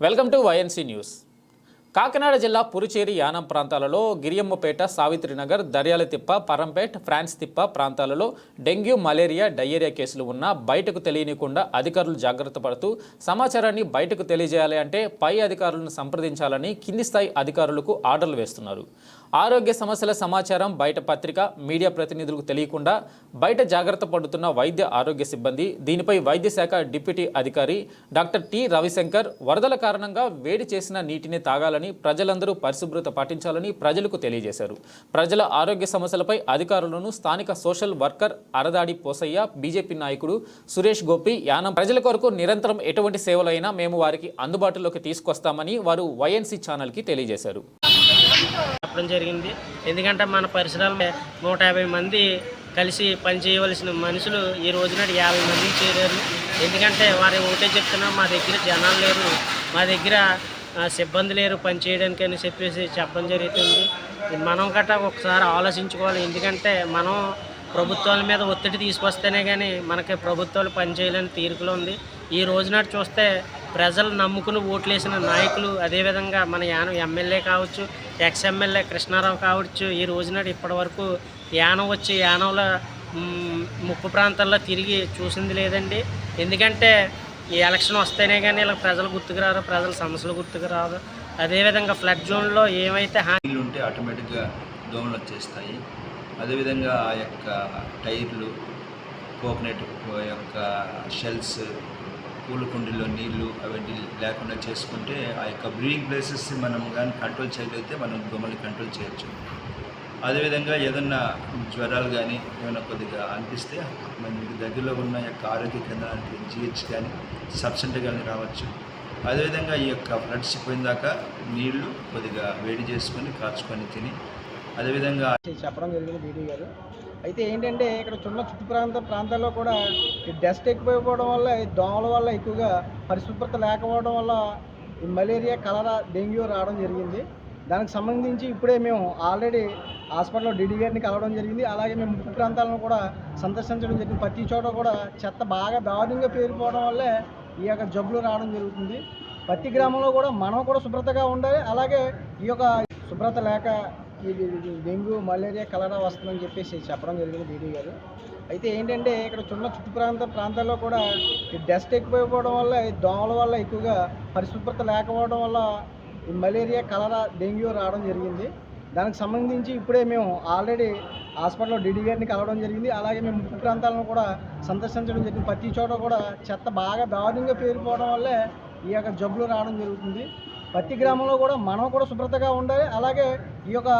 Welcome to Y N C news Kakinada జిల్లా పురుచేరి యానం ప్రాంతాలలో గిరియమ్మపేట Savitrinagar దర్యాలతిప్ప పరంపేట్ France తిప్ప ప్రాంతాలలో డెంగ్యూ మలేరియా డయేరియా కేసులు ఉన్నా బయటకు తెలియనికుండా అధికారులు జాగ్రత్త పడుతూ సమాచారాన్ని బయటకు తెలియజేయాలి అంటే పై అధికారులను సంప్రదించాలని కింది స్థాయి అధికారులకు ఆర్డర్లు వేస్తున్నారు. ఆరోగ్య సమస్యల సమాచారం బయట పత్రిక మీడియా ప్రతినిధులకు తెలియకుండా బయట జాగ్రత్త పడుతున్న వైద్య ఆరోగ్య సిబ్బంది. దీనిపై వైద్య శాఖ డిప్యూటీ అధికారి డాక్టర్ టి రవిశంకర్ వరదల కారణంగా వేడి చేసిన నీటిని తాగాలని ప్రజలందరూ పరిశుభ్రత పాటించాలని ప్రజలకు తెలియజేశారు. ప్రజల ఆరోగ్య సమస్యలపై అధికారులను స్థానిక social worker Aradadi Posayya BJP నాయకుడు సురేష్ గోపి యానం ప్రజల కొరకు నిరంతరం ఎటువంటి సేవలైనా మేము వారికి అందుబాటులోకి తీసుకొస్తామని వారు వైఎన్సీ ఛానల్కి తెలియజేశారు. చెప్పడం జరిగింది. ఎందుకంటే మన పరిసరాల్లో నూట యాభై మంది కలిసి పని చేయవలసిన మనుషులు ఈ రోజున యాభై మంది చేరారు. ఎందుకంటే వారు ఒకటే చెప్తున్నా మా దగ్గర జనాలు లేరు మా దగ్గర సిబ్బంది లేరు పని చేయడానికి అని చెప్పేసి చెప్పడం జరుగుతుంది. మనం గట్ట ఒకసారి ఆలోచించుకోవాలి. ఎందుకంటే మనం ప్రభుత్వాల మీద ఒత్తిడి తీసుకొస్తేనే కానీ మనకి ప్రభుత్వాలు పనిచేయాలని తీరుకులో ఉంది. ఈ రోజున చూస్తే ప్రజలు నమ్ముకుని ఓట్లేసిన నాయకులు అదేవిధంగా మన యానం ఎమ్మెల్యే కావచ్చు ఎక్స్ ఎమ్మెల్యే కృష్ణారావు కావచ్చు ఈ రోజునాడు ఇప్పటి వరకు యానం వచ్చి యానంలో ముక్కు ముప్పు ప్రాంతాల్లో తిరిగి చూసింది లేదండి. ఎందుకంటే ఈ ఎలక్షన్ వస్తేనే కానీ ఇలా ప్రజలు గుర్తుకు రారు ప్రజల సమస్యలు గుర్తుకు రారు. అదేవిధంగా ఫ్లడ్ జోన్లో ఏమైతే హామీలు ఉంటే ఆటోమేటిక్గా దోమలు వచ్చేస్తాయి. అదేవిధంగా ఆ యొక్క టైర్లు కోకోనట్ యొక్క షెల్స్ పూల కుండీలో నీళ్ళు అవన్నీ లేకుండా చేసుకుంటే ఆ యొక్క బ్రీడింగ్ ప్లేసెస్ మనం కానీ కంట్రోల్ చేయగలిగితే మనం దోమల్ని కంట్రోల్ చేయొచ్చు. అదేవిధంగా ఏదన్నా జ్వరాలు కానీ ఏమైనా కొద్దిగా అనిపిస్తే మన దగ్గరలో ఉన్న యొక్క ఆరోగ్య కేంద్రానికి జిహెచ్ కానీ సబ్సెంటర్ కానీ రావచ్చు. అదేవిధంగా ఈ యొక్క ఫ్లడ్స్ పోయిందాక నీళ్ళు కొద్దిగా వేడి చేసుకొని కాచుకొని తిని అదేవిధంగా చెప్పడం జరిగింది బీడీ గారు. అయితే ఏంటంటే ఇక్కడ చిన్న చుట్టు ప్రాంత ప్రాంతాల్లో కూడా ఈ డస్ట్ ఎక్కువైపోవడం వల్ల ఈ దోమల వల్ల ఎక్కువగా పరిశుభ్రత లేకపోవడం వల్ల మలేరియా కలరా డెంగ్యూ రావడం జరిగింది. దానికి సంబంధించి ఇప్పుడే మేము ఆల్రెడీ హాస్పిటల్లో డిడి గారిని కలవడం జరిగింది. అలాగే మేము ముక్కు ప్రాంతాలను కూడా సందర్శించడం జరిగింది. ప్రతి చోట కూడా చెత్త బాగా దారుణంగా పేరుకోవడం వల్లే ఈ యొక్క జబ్బులు రావడం జరుగుతుంది. ప్రతి గ్రామంలో కూడా మనం కూడా శుభ్రతగా ఉండాలి. అలాగే ఈ యొక్క శుభ్రత లేక ఇది డెంగ్యూ మలేరియా కలరా వస్తుందని చెప్పేసి చెప్పడం జరిగింది డీడీ గారు. అయితే ఏంటంటే ఇక్కడ చిన్న చుట్టు ప్రాంత ప్రాంతాల్లో కూడా ఈ డస్ట్ ఎక్కువైపోవడం వల్ల ఈ దోమల వల్ల ఎక్కువగా పరిశుభ్రత లేకపోవడం వల్ల ఈ మలేరియా కలరా డెంగ్యూ రావడం జరిగింది. దానికి సంబంధించి ఇప్పుడే మేము ఆల్రెడీ హాస్పిటల్లో డీడీ గారిని కలవడం జరిగింది. అలాగే మేము ముప్పు ప్రాంతాలను కూడా సందర్శించడం జరిగింది. ప్రతి చోట కూడా చెత్త బాగా దారుణంగా పేరుపోవడం వల్లే ఈ యొక్క జబ్బులు రావడం జరుగుతుంది. ప్రతి గ్రామంలో కూడా మనం కూడా శుభ్రతగా ఉండాలి. అలాగే ఈ యొక్క